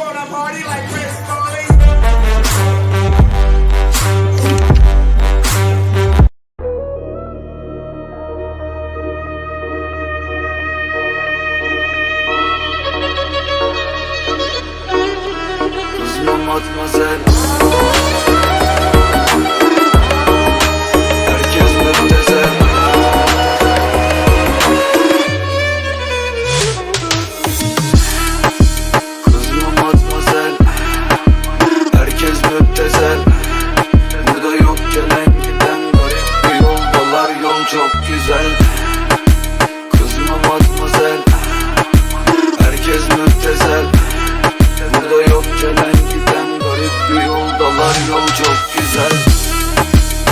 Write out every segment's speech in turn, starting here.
wanna party like Chris Farley. Kızma çok güzel. Kızma matmazel. Herkes müptezel. Burada yok gelen giden garip bir yoldalar. Yol çok güzel.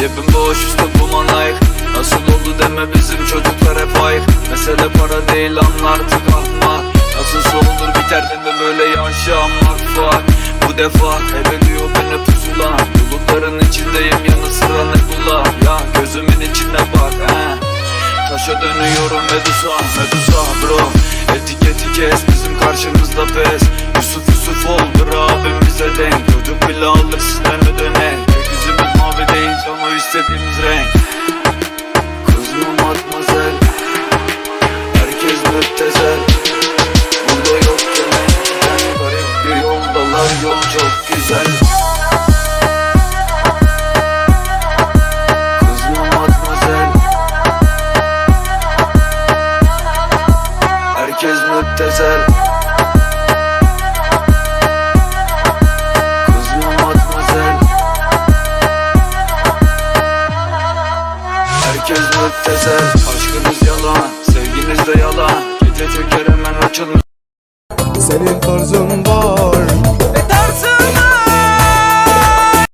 Cebim boş üstte bu layık. Nasıl oldu deme bizim çocuklar hep ayık. Mesele para değil anla artık Nasıl olur biter deme böyle yaşamak var. Bu defa kaybediyor beni pusula Bulutların içindeyim Taşa dönüyorum Medusa, Medusa bro. Etiketi kes bizim karşımızda pes. Yusuf Yusuf oldur abim denk. Çocuk bile alır sizden ödenek Gökyüzümüz mavi değil ama istediğimiz renk müptezel. Kızma matmazel. Herkes müptezel. Aşkınız yalan, sevginiz de yalan. Gece çöker hemen açılmış. Senin tarzın var